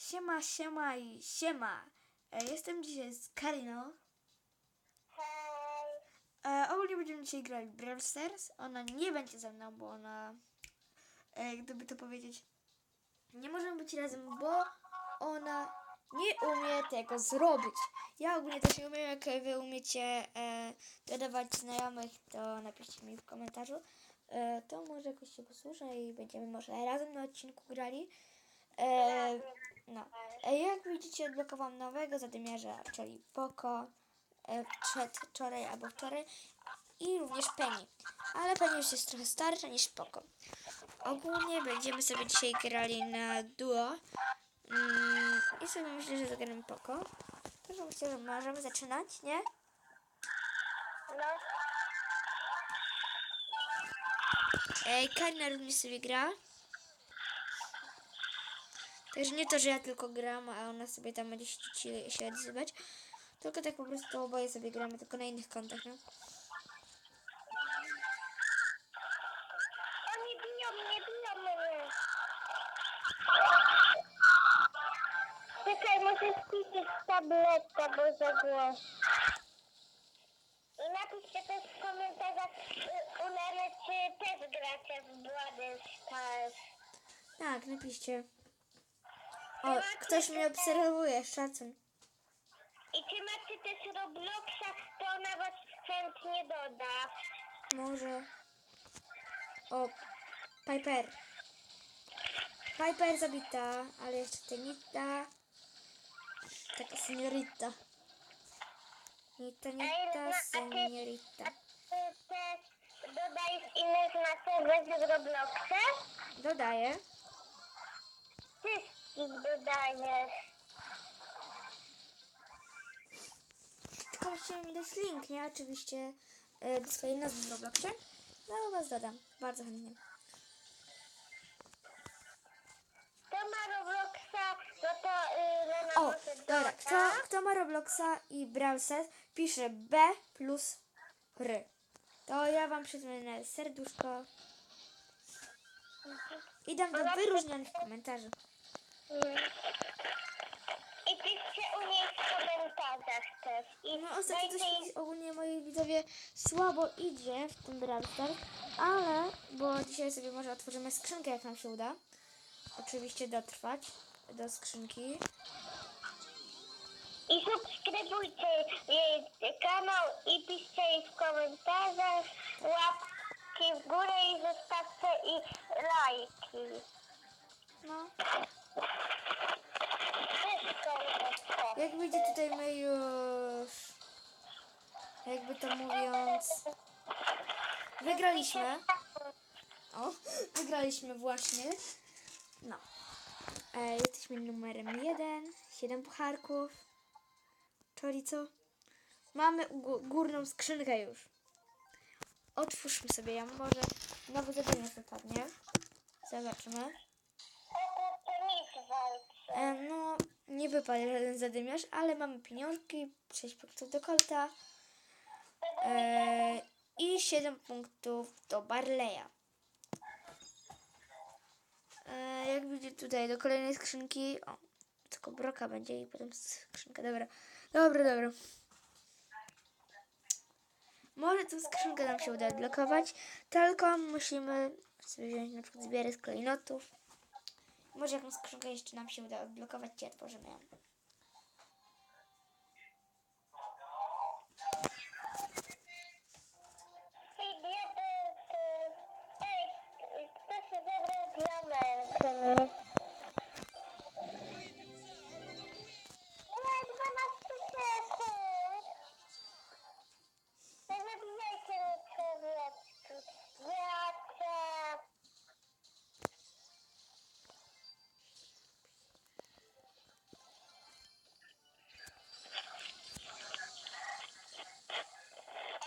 Siema, siema i siema. E, jestem dzisiaj z Kariną. Hej. E, ogólnie będziemy dzisiaj grać w Brawl Stars. Ona nie będzie ze mną, bo ona, e, gdyby to powiedzieć, nie możemy być razem, bo ona nie umie tego zrobić. Ja ogólnie też nie umiem, jak wy umiecie e, dodawać znajomych, to napiszcie mi w komentarzu. E, to może jakoś się posłuszę i będziemy może razem na odcinku grali. E, no. E, jak widzicie, odblokowałam nowego zadymiarza, czyli Poco e, przedwczoraj albo wczoraj i również Penny. Ale Penny już jest trochę starsza niż Poco. Ogólnie będziemy sobie dzisiaj grali na duo mm, i sobie myślę, że zagramy Poco. Także myślę, że możemy zaczynać, nie? No, Ej, Karina również sobie gra. Także nie to, że ja tylko gram, a ona sobie tam będzie się, odzywać. Tylko tak po prostu oboje sobie gramy, tylko na innych kontach, no. oni biją mnie, biją mnie. Czekaj, muszę spisać tabletkę, bo za głos. I napiszcie też w komentarzach y, u Leny, czy też gracie w Bloody Stars. Tak, napiszcie. O, ktoś mnie obserwuje, szacun. I czy macie też Robloxa, to ona was chętnie doda. Może. O, Piper. Piper zabita, ale jeszcze Tenita. Taka seniorita. Nita, nita, seniorita. Ty też dodajesz innych na serwer z Robloxa? Dodaję. Wszystkich dodajesz. Tylko musicie mi dać link, nie? Oczywiście e, do swojej nazwy w Robloxie. No, was dodam. Bardzo chętnie. Kto ma Robloxa, no to yy, Lena O, może dobra. Kto, doda. kto ma Robloxa i Brawl Stars, pisze B plus R. To ja wam przypomnę serduszko i dam do wyróżnianych. Mm. I piszcie u niej w komentarzach też. I No ostatnio coś mi ogólnie moi widzowie słabo idzie w tym Brawl Stars, ale, bo dzisiaj sobie może otworzymy skrzynkę jak nam się uda. Oczywiście dotrwać do skrzynki. I subskrybujcie jej kanał i piszcie jej w komentarzach łapki w górę i zostawcie i lajki. No. Jak widzicie tutaj my już, jakby to mówiąc, wygraliśmy. O, wygraliśmy właśnie. No. E, jesteśmy numerem jeden, siedem pucharków. Czyli co? Mamy gó- górną skrzynkę już. Otwórzmy sobie ją, może nowy zadanie wypadnie. Zobaczymy. No, nie wypadł żaden zadymiarz, ale mamy pieniążki, 6 punktów do Kolta e, i 7 punktów do Barleya. E, jak widzicie tutaj do kolejnej skrzynki, o, tylko broka będzie i potem skrzynka, dobra, dobra, dobra. Może tą skrzynkę nam się uda odblokować, tylko musimy sobie wziąć na przykład zbierę z klejnotów. Może jakąś skrzynkę jeszcze nam się uda odblokować i otworzymy ją.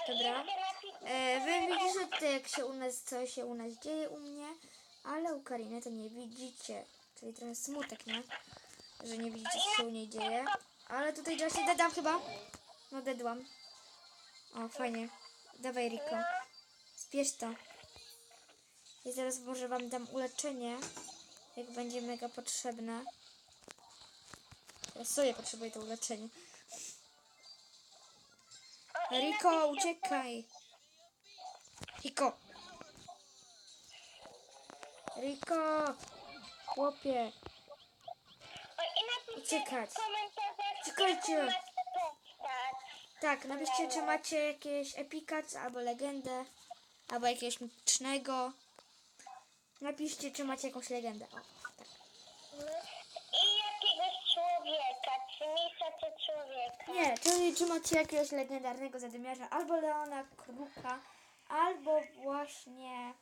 Dobra. E, wy widzicie tutaj, jak się u nas, co się u nas dzieje u mnie, ale u Kariny to nie widzicie. Czyli trochę smutek, nie? Że nie widzicie, co się u niej dzieje. Ale tutaj ja się dedam chyba. No, dedłam. O, fajnie. Dawaj, Riko. Zbierz to. I zaraz może wam dam uleczenie, jak będzie mega potrzebne. Ja sobie potrzebuję to uleczenie. Riko, uciekaj! Riko! Riko! Chłopie! Uciekać. Czekajcie. Tak, napiszcie, czy macie jakieś epikac, albo legendę, albo jakiegoś mitycznego. Napiszcie, czy macie jakąś legendę. O, tak. I jakiegoś człowieka, czy misa, czy człowieka. Nie, czyli czy macie jakiegoś legendarnego zadymiarza, albo Leona Kruka, albo właśnie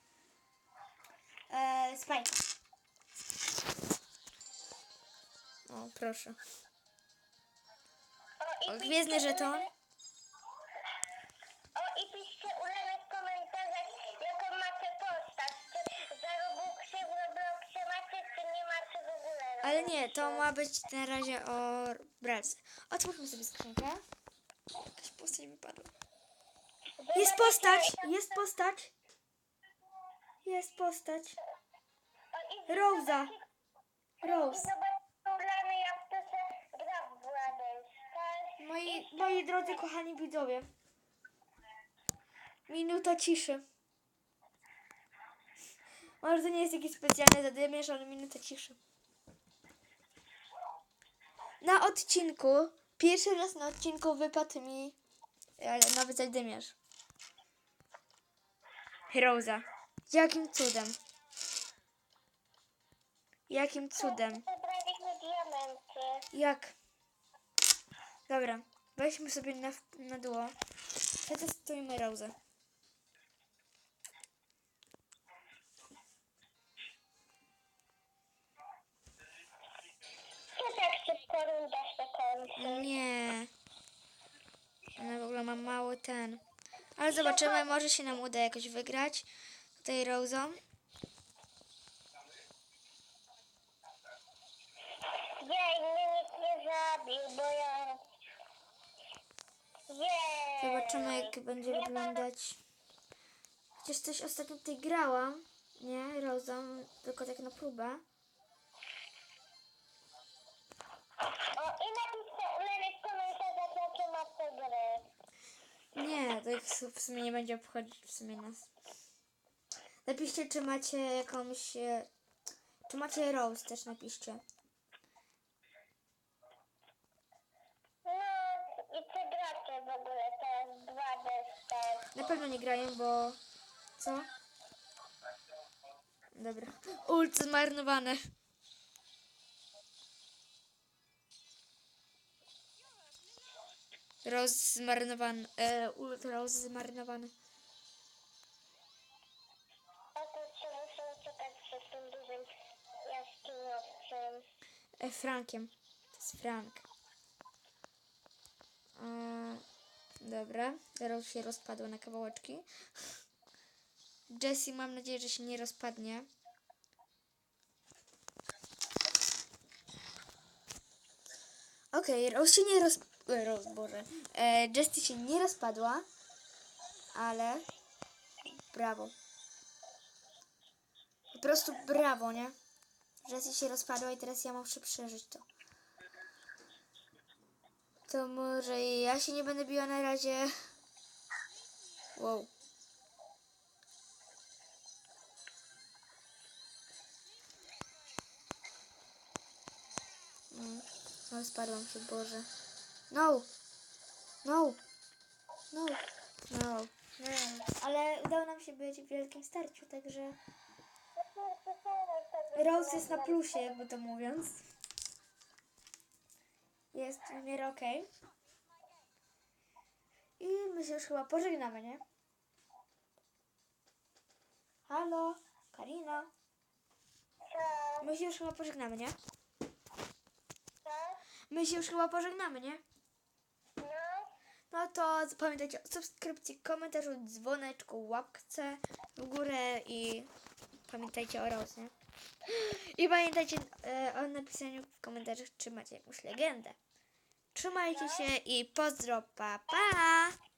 e, Spike'a. O, proszę. O, gwiezdny żeton. Ale nie, to ma być na razie o Bralce. Otwórzmy sobie skrzynkę. Jakaś postać wypadła. Jest postać! Jest postać! Jest postać! Rosa! Rose! Moi, moi drodzy, kochani widzowie. Minuta ciszy. Może to nie jest jakiś specjalny zadymiarz, ale minuta ciszy. Na odcinku, pierwszy raz na odcinku wypadł mi ale nowy zadymiarz. Rosa. Jakim cudem? Jakim cudem? Jak? Dobra, weźmy sobie na, na dło. Przetestujmy Rose. Runda się kończy? Nie. Ona w ogóle ma mały ten. Ale zobaczymy, może się nam uda jakoś wygrać tej Rose'ą. Jej, mnie nikt nie zabił, bo ja... Jej. Zobaczymy, jak będzie wyglądać. Chociaż coś ostatnio tutaj grałam, nie, Rose'ą, tylko tak na próbę. Ich w sumie nie będzie obchodzić w sumie nas. Napiszcie, czy macie jakąś... e, Czy macie Rose też napiszcie. No, i czy gracie w ogóle teraz 2D Stars? Na pewno nie grają, bo... Co? Dobra. Ult zmarnowany. Tym dużym jaskiniowcem. E, Frankiem. To jest Frank. E, dobra. Rose się rozpadła na kawałeczki. Jessie mam nadzieję, że się nie rozpadnie. Okej, Rose się nie roz... Rose, Boże. E, Jessie się nie rozpadła, ale brawo. Po prostu brawo, nie? Jessie się rozpadła i teraz ja muszę przeżyć to. To może ja się nie będę biła na razie. Wow. Mm, No, spadłam się, Boże. No! No! No! No! Ale udało nam się być w wielkim starciu, także Rose jest na plusie, jakby to mówiąc. Jest w miarę okej. I my się już chyba pożegnamy, nie? Halo, Karina. My się już chyba pożegnamy, nie? My się już chyba pożegnamy, nie? No? To pamiętajcie o subskrypcji, komentarzu, dzwoneczku, łapce w górę i pamiętajcie o Rose, nie? I pamiętajcie e, o napisaniu w komentarzach, czy macie jakąś legendę. Trzymajcie się i pozdro, pa pa!